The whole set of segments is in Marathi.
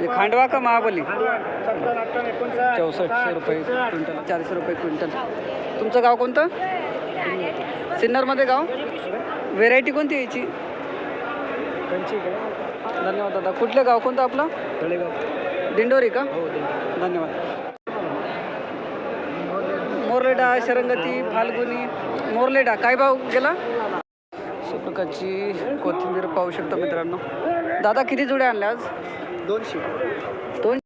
हे खांडवा का महाबली? चौसष्टशे रुपये क्विंटल. चारशे रुपये क्विंटल. तुमचं गाव कोणतं? सिन्नरमध्ये गाव? व्हेरायटी कोणती आहे याची? धन्यवाद दादा. कुठलं गाव? कोणतं आपलं? दिंडोरी का? धन्यवाद. मोरलेडा शरंगती फाल्गुनी मोरलेडा. काय भाव गेला? सुप्रकारची कोथिंबीर पाहू शकता मित्रांनो. दादा किती जुड्या आणल्या आज? दोनशे दोन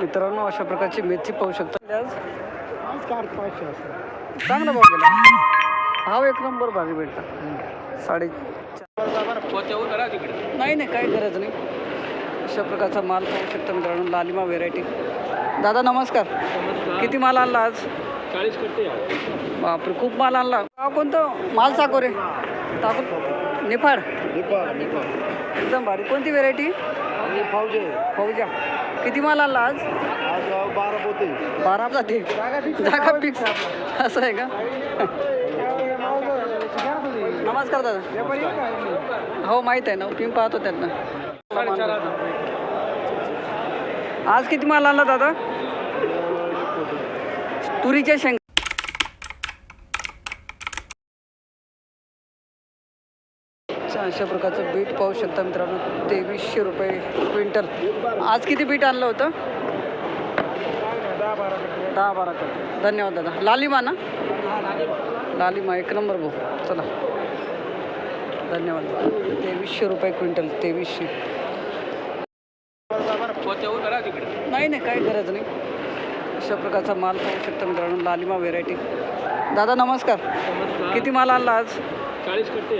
मित्रांनो अशा प्रकारची मेथी पाहू शकता. आज चार पाचशे असं चांगला भाव गेला. भाव एक नंबर भाजी भेटला. साडे नाही नाही काही गरज नाही. अशा प्रकारचा माल पाहू शकता मित्रांनो लालिमा व्हेरायटी. दादा नमस्कार. किती माल आणला आज? चाळीस कट्टे बापरे खूप माल आणला. कोणतं? माल साकोरे टाकून निफाड. एकदम भारी. कोणती व्हेरायटी फावजे फौजा. किती माल आणला आज? आज बारा पोते. बारा जाते जागा फिक्स असं आहे का? नमस्कार दादा. हो माहीत आहे ना. पिंप पाहतो त्यांना. आज किती माल आणला दादा? तुरीच्या शेंग अशा प्रकारचं बीट पाहू शकता मित्रांनो. तेवीसशे रुपये क्विंटल. आज किती बीट आणलं होतं? दहा बारा कट्टे. दहा बारा कर धन्यवाद दादा. लालिमा ना? लालिमा एक नंबर भाऊ. चला. धन्यवाद तेवीसशे रुपये क्विंटल तेवीसशे. नाही नाही काही गरज नाही. अशा प्रकारचा माल पाहू शकता मित्रांनो लालिमा व्हेरायटी दादा नमस्कार. किती माल आणला आज? चाळीस कट्टे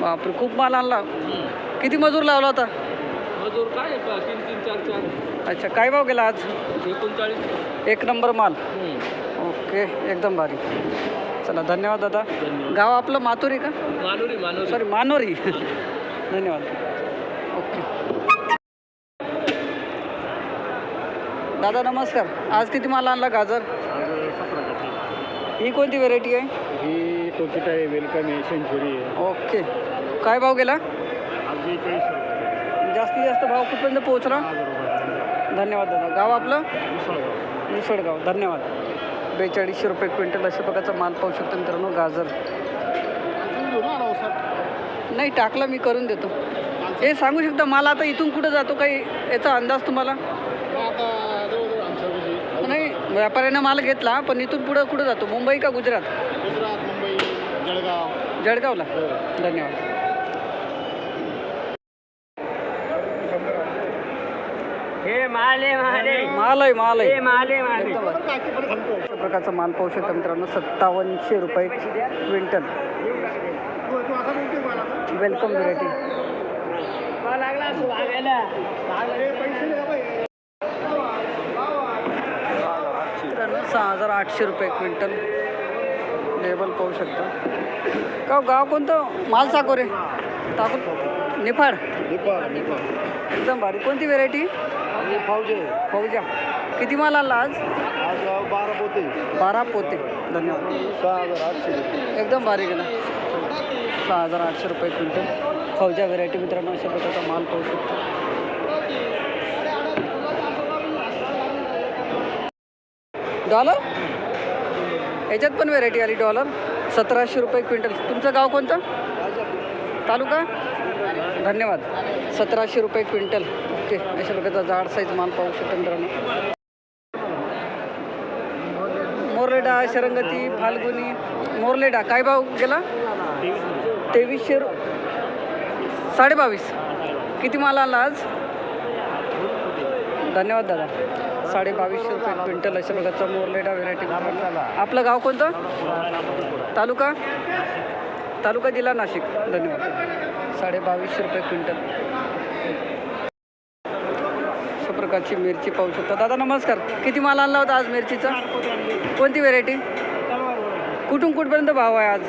बापरे खूप माल आणला. किती मजूर लावला होता? मजूर काय तीन तीन चार चार. अच्छा काय भाव गेला आज? एकोणचाळीस. एक नंबर माल. ओके एकदम भारी. चला धन्यवाद दादा. गाव आपलं माथुरी का? मानुरी मानुरी. सॉरी मानोरी. धन्यवाद ओके दादा नमस्कार. आज किती माल आणला गाजर? ही कोणती व्हेरायटी आहे? ही टोकिटा आहे? वेलकम आहे सेंचुरी आहे. ओके. काय भाव गेला? रुपये. जास्तीत जास्त भाव कुठपर्यंत पोहोचला? हजार रुपये. धन्यवाद दादा. गाव आपलं? मुसळगाव मुसळगाव धन्यवाद. बेचाळीसशे रुपये क्विंटल अशा प्रकारचा माल पाहू शकतो मित्रांनो गाजर. नाही टाकला मी करून देतो. हे सांगू शकता मला आता इथून कुठं जातो? काही याचा अंदाज तुम्हाला आता जवळजवळ आमच्या नाही व्यापाऱ्यानं माल घेतला पण इथून पुढं कुठं जातो? मुंबई का गुजरात? गुजरात मुंबई जळगाव. जळगावला. धन्यवाद. हे माले माले माल आहे माल आहे. प्रकारचा माल पाहू शकता मित्रांनो सत्तावन्नशे रुपये क्विंटल. वेलकम व्हेरायटी मित्रांनो सहा हजार आठशे रुपये क्विंटल. लेबल पाहू शकता. का गाव कोणतं? माल साकोरे टाकून. निफाड. एकदम भारी. कोणती व्हेरायटी फावजे फौजा. किती माल आणला आज? आज बारा पोते. बारा पोते. धन्यवाद. सहा हजार आठशे रुपये. एकदम भारी गेला. सहा हजार आठशे रुपये क्विंटल. फौजा व्हेरायटी मित्रांनो अशा प्रकारचा माल पाहू शकतो. डॉलर? याच्यात पण व्हेरायटी आली डॉलर. सतराशे रुपये क्विंटल. तुमचं गाव कोणतं? तालुका? धन्यवाद. सतराशे रुपये क्विंटल. ओके. अशा प्रकारचा जाड साईज माल पाहू शकतो मित्रांनो. मोरलेडा शरंगती फाल्गुनी. मोरलेडा काय भाव गेला? तेवीसशे रु साडे बावीस किती माल आला आज? धन्यवाद दादा. साडे बावीसशे रुपये क्विंटल अशा प्रकारचा मोरलेडा व्हेरायटी आपलं गाव कोणतं? तालुका? तालुका जिल्हा नाशिक. धन्यवाद. साडे बावीसशे रुपये क्विंटल. अशा प्रकारची मिरची पाहू शकता. दादा नमस्कार. किती माल आणला होता आज मिरचीचा? कोणती व्हेरायटी कुठून कुठपर्यंत भाव आहे आज?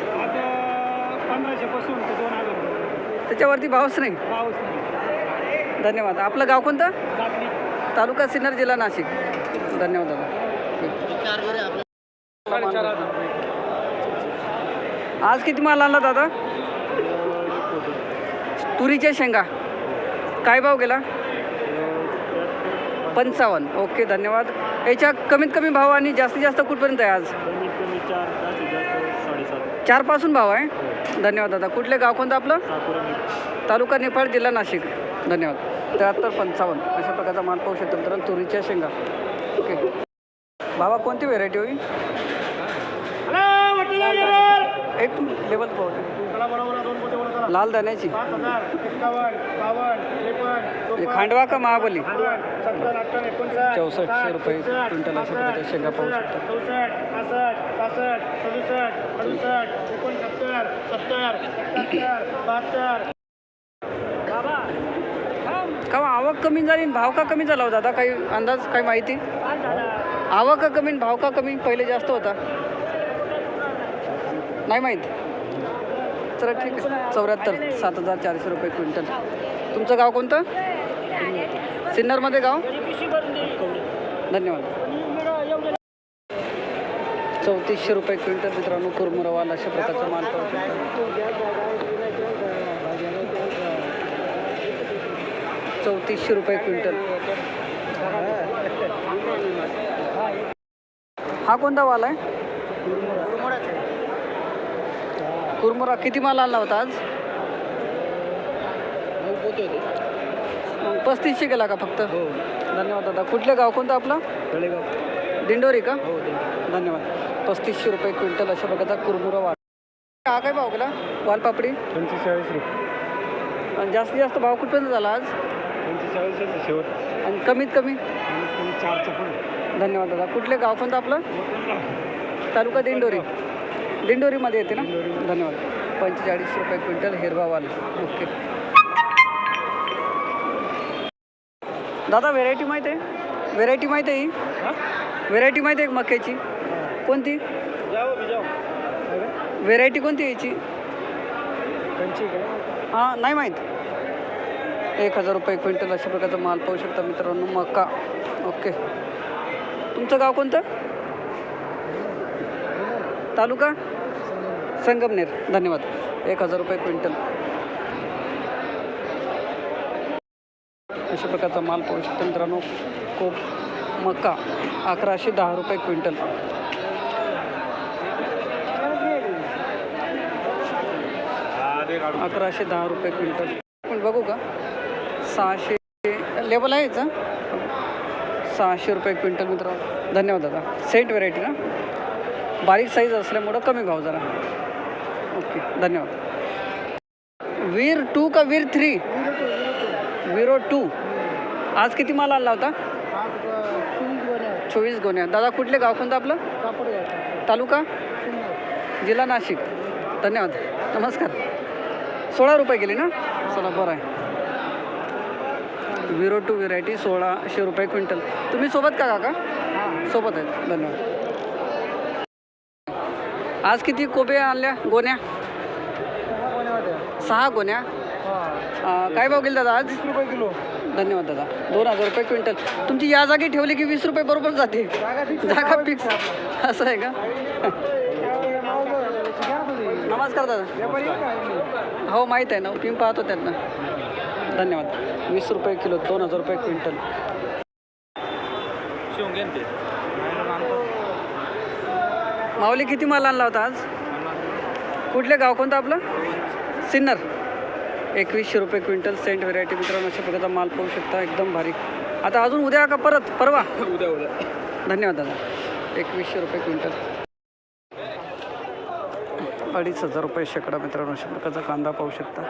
त्याच्यावरती भावच नाही. धन्यवाद. आपलं गाव कोणतं? तालुका सिन्नर जिल्हा नाशिक. धन्यवाद दादा. आज किती माल आणला दादा? तुरीच्या शेंगा. काय भाव गेला? पंचावन्न. ओके धन्यवाद. याच्या कमीत कमी भाव आणि जास्तीत जास्त कुठपर्यंत आहे आज? चार चारपासून भाव आहे. धन्यवाद दादा. कुठले गाव कोणतं आपलं? तालुका निफाड जिल्हा नाशिक. धन्यवाद. त्र्याहत्तर पंचावन्न. अशा प्रकारचा माल पाहू शकतो मित्रांनो तुरीच्या शेंगा. ओके. बाबा कोणती व्हेरायटी होईल? एक लेवल पाहू. लाल दाण्याची. खांडवा का महाबली? चौसष्टशे रुपये क्विंटल अशा प्रकारच्या शेंगा पाहू शकता. का आवक कमी झाली आणि भाव का कमी झाला होता दादा? काही अंदाज काही माहिती? आवक का कमी आणि भाव का कमी? पहिले जास्त होता. नाही माहीत? चला ठीक आहे. चौऱ्याहत्तर सात हजार चारशे रुपये क्विंटल. तुमचं गाव कोणतं? सिन्नरमध्ये गाव? धन्यवाद. चौतीसशे रुपये क्विंटल मित्रांनो कुरमुरवाल अशा प्रकारचा माल पाहू शकतो. चौतीसशे रुपये क्विंटल. हा कोणता वाल आहे? कुरमुरा. किती माल आणला होता आज? पस्तीसशे गेला का फक्त? धन्यवाद दादा. कुठलं गाव? कोणतं आपलं? दिंडोरी का? धन्यवाद. पस्तीसशे रुपये क्विंटल अशा प्रकारचा कुरमुरा वाल. हा काय भाव गेला? वालपापडी? पंचेचाळीस रुपये. आणि जास्तीत जास्त भाव कुठपर्यंत झाला आज? पंचेचाळीसच शेवट. आणि कमीत कमी? धन्यवाद दादा. कुठले गाव कोणतं आपलं? तालुका दिंडोरी. दिंडोरीमध्ये येते ना? धन्यवाद. पंचेचाळीस रुपये क्विंटल हिरवावाल. ओके. दादा व्हेरायटी माहीत आहे? व्हेरायटी माहीत आहे ही? व्हेरायटी माहीत आहे मक्याची? कोणती? व्हेरायटी कोणती आहे याची कंची काय हां नाही माहीत. एक हजार रुपये क्विंटल अशा प्रकारचा माल पाहू शकता मित्रांनो मका. ओके. तुमचं गाव कोणतं? तालुका? संगमनेर. धन्यवाद. एक हजार रुपये क्विंटल. अशा प्रकारचा माल पाहू शकता मित्रांनो कोप मका अकराशे दहा रुपये क्विंटल. अकराशे दहा रुपये क्विंटल. पण बघू का? सहाशे लेबल आहे याचं. सहाशे रुपये क्विंटल मित्र धन्यवाद दादा. सेंट व्हेरायटी ना? बारीक साईज असल्यामुळं कमी भाव जरा. ओके धन्यवाद. वीर टू का वीर थ्री विरो टू आज किती माल आणला होता? चोवीस गोण्या. दादा कुठले गाव कोणतं आपलं? तालुका? जिल्हा नाशिक. धन्यवाद. नमस्कार. सोळा रुपये गेले ना? चला बरं आहे. विरो टू व्हेरायटी सोळाशे रुपये क्विंटल. तुम्ही सोबत का काका? सोबत आहेत. धन्यवाद. आज किती कोबे आणल्या? गोण्या? सहा गोण्या? काय भाव गेले दादा आज? वीस रुपये किलो. धन्यवाद दादा. दोन हजार रुपये क्विंटल. तुमची या जागी ठेवली की वीस रुपये बरोबर जाते. जागा फिक्स असं आहे का? नमस्कार. दादा. हो माहीत आहे ना. मी पाहतो त्यांना. धन्यवाद. वीस रुपये किलो दोन हजार रुपये क्विंटल. माऊली किती माल आणला होता आज? कुठले गाव कोणतं आपलं? सिन्नर. एकवीसशे रुपये क्विंटल सेंट व्हेरायटी मित्रांनो अशा प्रकारचा माल पाहू शकता एकदम भारी. आता अजून उद्या का परत? परवा? उद्या उद्या. धन्यवाद दादा. एकवीसशे रुपये क्विंटल. अडीच हजार रुपये शेकडा मित्रांनो अशा प्रकारचा कांदा पाहू शकता.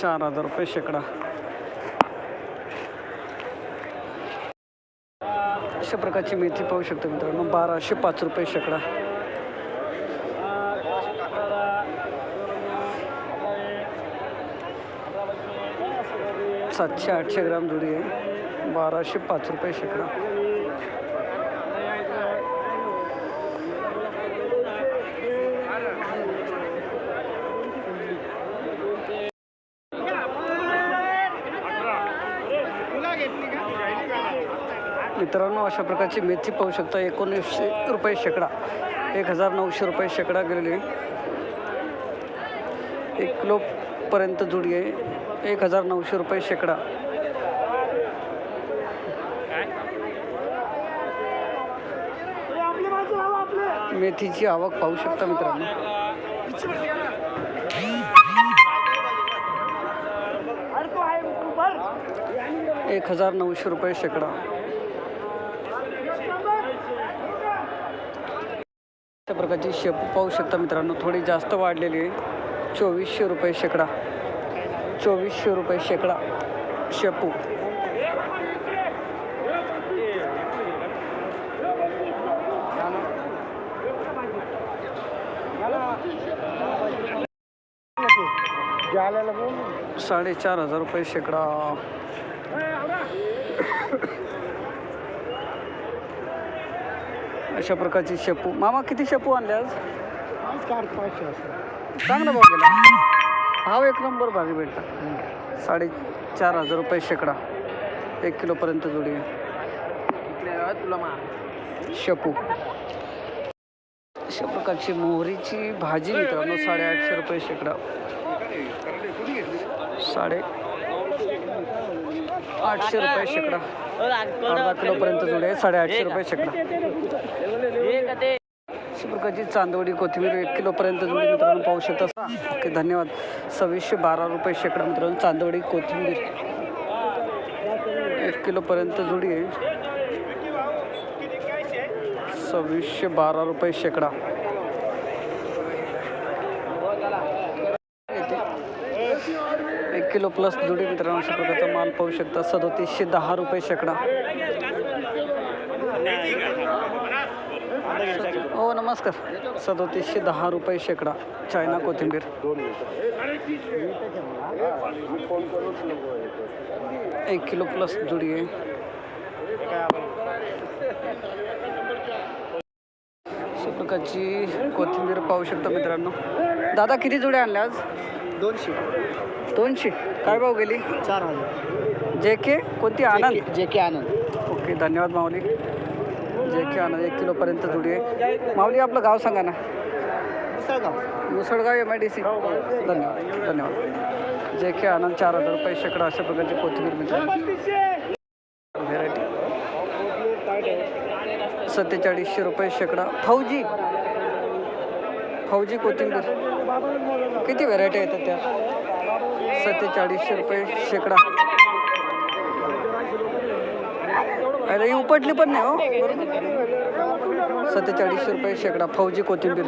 चार हजार रुपये शेकडा. अशा प्रकारची मेथी पाहू शकतो मित्रांनो बाराशे पाच रुपये शेकडा. सातशे आठशे ग्राम जुडी आहे बाराशे पाच रुपये शेकडा. मित्रांनो अशा प्रकारची मेथी पाहू शकता. एकोणीसशे रुपये शेकडा एक हजार नऊशे रुपये शेकडा गेलेली. आहे. एक किलोपर्यंत जुडी आहे. एक हजार नऊशे रुपये शेकडा. मेथीची आवक पाहू शकता मित्रांनो. एक हजार नऊशे रुपये शेकडा त्या प्रकारची शेपू पाहू शकता मित्रांनो. थोडी जास्त वाढलेली आहे. चोवीसशे रुपये शेकडा. चोवीसशे रुपये शेकडा शेपू. साडेचार हजार रुपये शेकडा. अशा प्रकारची शेपू मामा किती शेपू आणले आज? चांगला भाव गेला. भाव एक नंबर भारी भेटला. साडेचार हजार रुपये शेकडा. एक किलोपर्यंत जोडी. आहे शेपू अशा प्रकारची मोहरीची भाजी मित्रांनो साडेआठशे रुपये शेकडा. साडे आठशे रुपये शेकडा. अर्धा किलोपर्यंत जोडी आहे साडेआठशे रुपये शेकडा. अशा प्रकारची चांदवडी कोथिंबीर एक किलोपर्यंत जोडी मित्रांनो पाहू शकता. ओके धन्यवाद. सव्वीसशे बारा रुपये शेकडा मित्रांनो चांदवडी कोथिंबीर. एक किलोपर्यंत जोडी आहे. सव्वीसशे बारा रुपये शेकडा एक किलो प्लस जुडी मित्रांनो अशा प्रकारचा माल पाहू शकता. सदोतीसशे दहा रुपये शेकडा. हो नमस्कार. सदोतीसशे दहा रुपये शेकडा. चायना कोथिंबीर. एक किलो प्लस जुडी आहे. अशा प्रकारची कोथिंबीर पाहू शकता मित्रांनो. दादा किती जुड्या आणल्या आज? दोनशे. दोनशे? काय भाव गेली? चार हजार. जे के कोणती आनंद? जे के आनंद. ओके धन्यवाद माऊली. जे के आनंद एक किलोपर्यंत जुडी आहे. माऊली आपलं गाव सांगा ना. Musalgaon. Musalgaon M I D C धन्यवाद धन्यवाद. जे के आनंद चार हजार रुपये शेकडा अशा प्रकारची कोथिंबीर मिळते. व्हेरायटी सत्तेचाळीसशे रुपये शेकडा. फौजी. फौजी कोथिंबीर. किती व्हरायटी येतात त्या? सत्तेचाळीसशे रुपये शेकडा. अरे ही उपटली पण नाही हो. बरोबर सत्तेचाळीसशे रुपये शेकडा. फौजी कोथिंबीर.